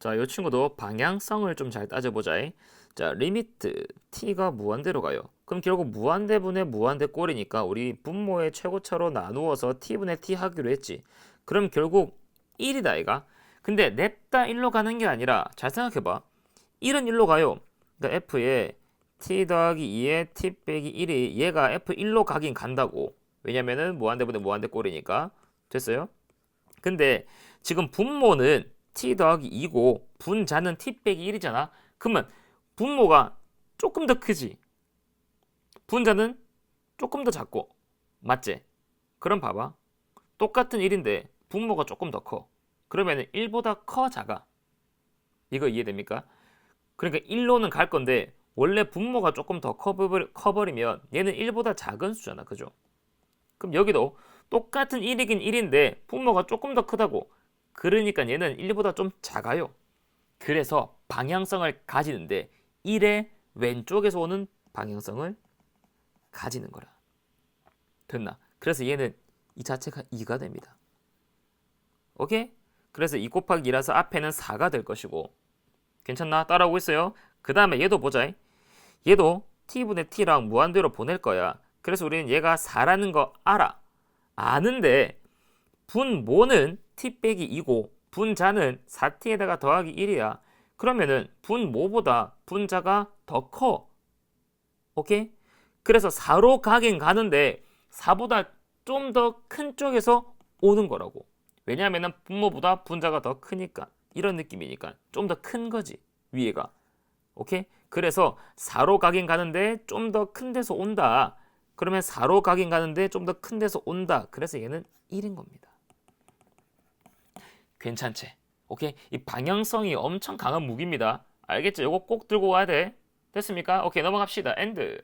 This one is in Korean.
자, 이 친구도 방향성을 좀 잘 따져보자. 자, 리미트 t가 무한대로 가요. 그럼 결국 무한대분의 무한대 꼴이니까 우리 분모의 최고차로 나누어서 t분의 t 하기로 했지. 그럼 결국 1이다 이가. 근데 냅다 1로 가는 게 아니라 잘 생각해봐. 1은 1로 가요. 그러니까 f에 t 더하기 2에 t 빼기 1이 얘가 f1로 가긴 간다고. 왜냐면은 무한대분의 무한대 꼴이니까. 됐어요? 근데 지금 분모는 t 더하기 2고 분자는 t 빼기 1이잖아. 그러면 분모가 조금 더 크지. 분자는 조금 더 작고. 맞지? 그럼 봐봐. 똑같은 1인데 분모가 조금 더 커. 그러면 1보다 커 작아. 이거 이해됩니까? 그러니까 1로는 갈 건데 원래 분모가 조금 더 커버리, 커버리면 얘는 1보다 작은 수잖아. 그죠? 그럼 여기도 똑같은 1이긴 1인데 분모가 조금 더 크다고. 그러니까 얘는 1보다 좀 작아요. 그래서 방향성을 가지는데 1의 왼쪽에서 오는 방향성을 가지는 거라. 됐나? 그래서 얘는 이 자체가 2가 됩니다. 오케이? 그래서 2 곱하기 2라서 앞에는 4가 될 것이고 괜찮나? 따라오고 있어요? 그 다음에 얘도 보자. 얘도 t분의 t랑 무한대로 보낼 거야. 그래서 우리는 얘가 4라는 거 알아. 아는데 분모는 t 빼기 2고 분자는 4t에다가 더하기 1이야. 그러면은 분모보다 분자가 더 커. 오케이? 그래서 4로 가긴 가는데 4보다 좀 더 큰 쪽에서 오는 거라고. 왜냐하면 분모보다 분자가 더 크니까. 이런 느낌이니까. 좀 더 큰 거지. 위에가. 오케이? 그래서 4로 가긴 가는데 좀 더 큰 데서 온다. 그러면 4로 가긴 가는데 좀 더 큰 데서 온다. 그래서 얘는 1인 겁니다. 괜찮지? 오케이? 이 방향성이 엄청 강한 무기입니다. 알겠죠? 이거 꼭 들고 와야 돼. 됐습니까? 오케이, 넘어갑시다. 엔드.